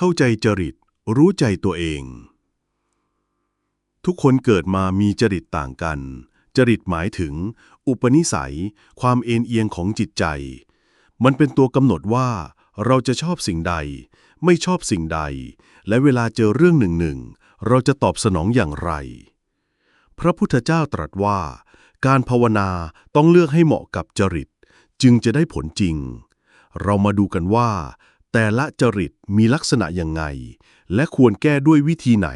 เข้าใจจริต รู้ใจตัวเอง ทุกคนเกิดมามีจริตต่างกัน จริตหมายถึง อุปนิสัย ความเอ็นเอียงของจิตใจ มันเป็นตัวกำหนดว่า เราจะชอบสิ่งใด ไม่ชอบสิ่งใด และเวลาเจอเรื่องหนึ่งหนึ่งเราจะตอบสนองอย่างไร พระพุทธเจ้าตรัสว่า การภาวนาต้องเลือกให้เหมาะกับจริต จึงจะได้ผลจริง เรามาดูกันว่า แต่ละจริตมีลักษณะยังไง และควรแก้ด้วยวิธีไหน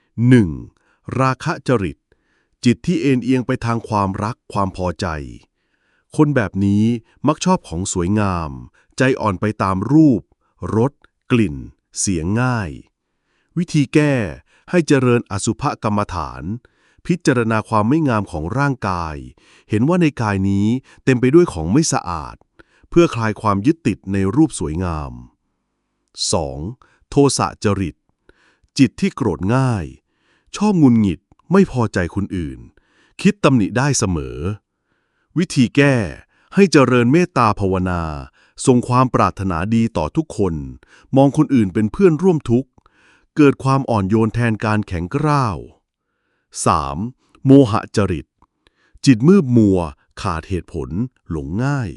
1. ราคะจริต จิตที่เอ็นเอียงไปทางความรักความพอใจ คนแบบนี้มักชอบของสวยงาม ใจอ่อนไปตามรูปรสกลิ่น เสียงง่าย วิธีแก้ให้เจริญอสุภกรรมฐาน พิจารณาความไม่งามของร่างกาย เห็นว่าในกายนี้เต็มไปด้วยของไม่สะอาด เพื่อคลายความยึดติดในรูปสวยงาม 2. โทสะจริต จิตที่โกรธง่าย ชอบงุนหงิดไม่พอใจคนอื่น คิดตำหนิได้เสมอ วิธีแก้ให้เจริญเมตตาภาวนา ทรงความปรารถนาดีต่อทุกคน มองคนอื่นเป็นเพื่อนร่วมทุกข์ เกิดความอ่อนโยนแทนการแข็งกร้าว 3. โมหะจริต จิตมืดมัว ขาดเหตุผล หลงง่าย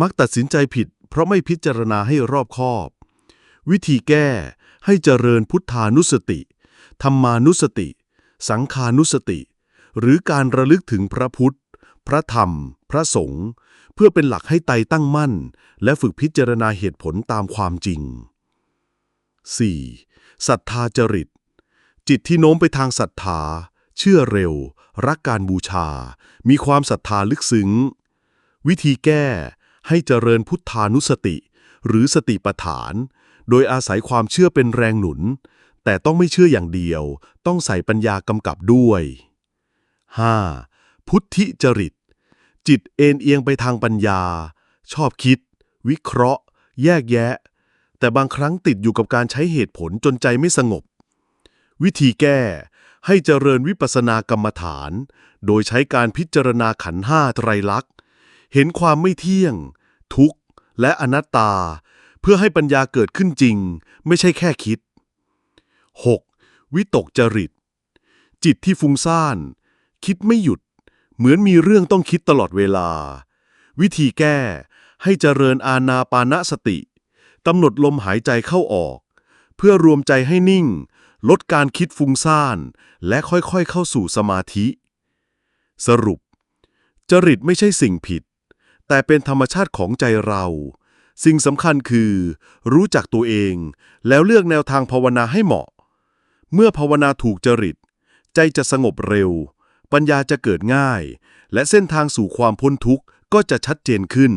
มักตัดสินใจผิด เพราะไม่พิจารณาให้รอบคอบ วิธีแก้ให้เจริญพุทธานุสติธรรมานุสติ สังขานุสติ หรือการระลึกถึงพระพุทธ พระธรรม พระสงฆ์เพื่อเป็นหลักให้ไตตั้งมั่น และฝึกพิจารณาเหตุผลตามความจริง 4. ศรัทธาจริต จิตที่โน้มไปทางศรัทธา เชื่อเร็ว รักการบูชา มีความศรัทธาลึกซึ้ง วิธีแก้ ให้เจริญพุทธานุสติ หรือสติปัฏฐาน โดยอาศัยความเชื่อเป็นแรงหนุน แต่ต้องไม่เชื่ออย่างเดียว ต้องใส่ปัญญากำกับด้วย 5. พุทธิจริต จิตเอ็นเอียงไปทางปัญญา ชอบคิด วิเคราะห์ แยกแยะ แต่บางครั้งติดอยู่กับการใช้เหตุผลจนใจไม่สงบ วิธีแก้ให้เจริญวิปัสสนากรรมฐาน โดยใช้การพิจารณาขันห้าไตรลักษณ์ เห็นความไม่เที่ยง ทุกข์ และอนัตตา เพื่อให้ปัญญาเกิดขึ้นจริง ไม่ใช่แค่คิด 6. วิตกจริต จิตที่ฟุ้งซ่าน คิดไม่หยุด เหมือนมีเรื่องต้องคิดตลอดเวลา วิธีแก้ให้เจริญอาณาปานสติกำหนดลมหายใจเข้าออก เพื่อรวมใจให้นิ่ง ลดการคิดฟุ้งซ่าน และค่อยๆเข้าสู่สมาธิ สรุป จริตไม่ใช่สิ่งผิด แต่เป็นธรรมชาติของใจเรา สิ่งสำคัญคือ รู้จักตัวเอง แล้วเลือกแนวทางภาวนาให้เหมาะ เมื่อภาวนาถูกจริต ใจจะสงบเร็ว ปัญญาจะเกิดง่าย และเส้นทางสู่ความพ้นทุกข์ก็จะชัดเจนขึ้น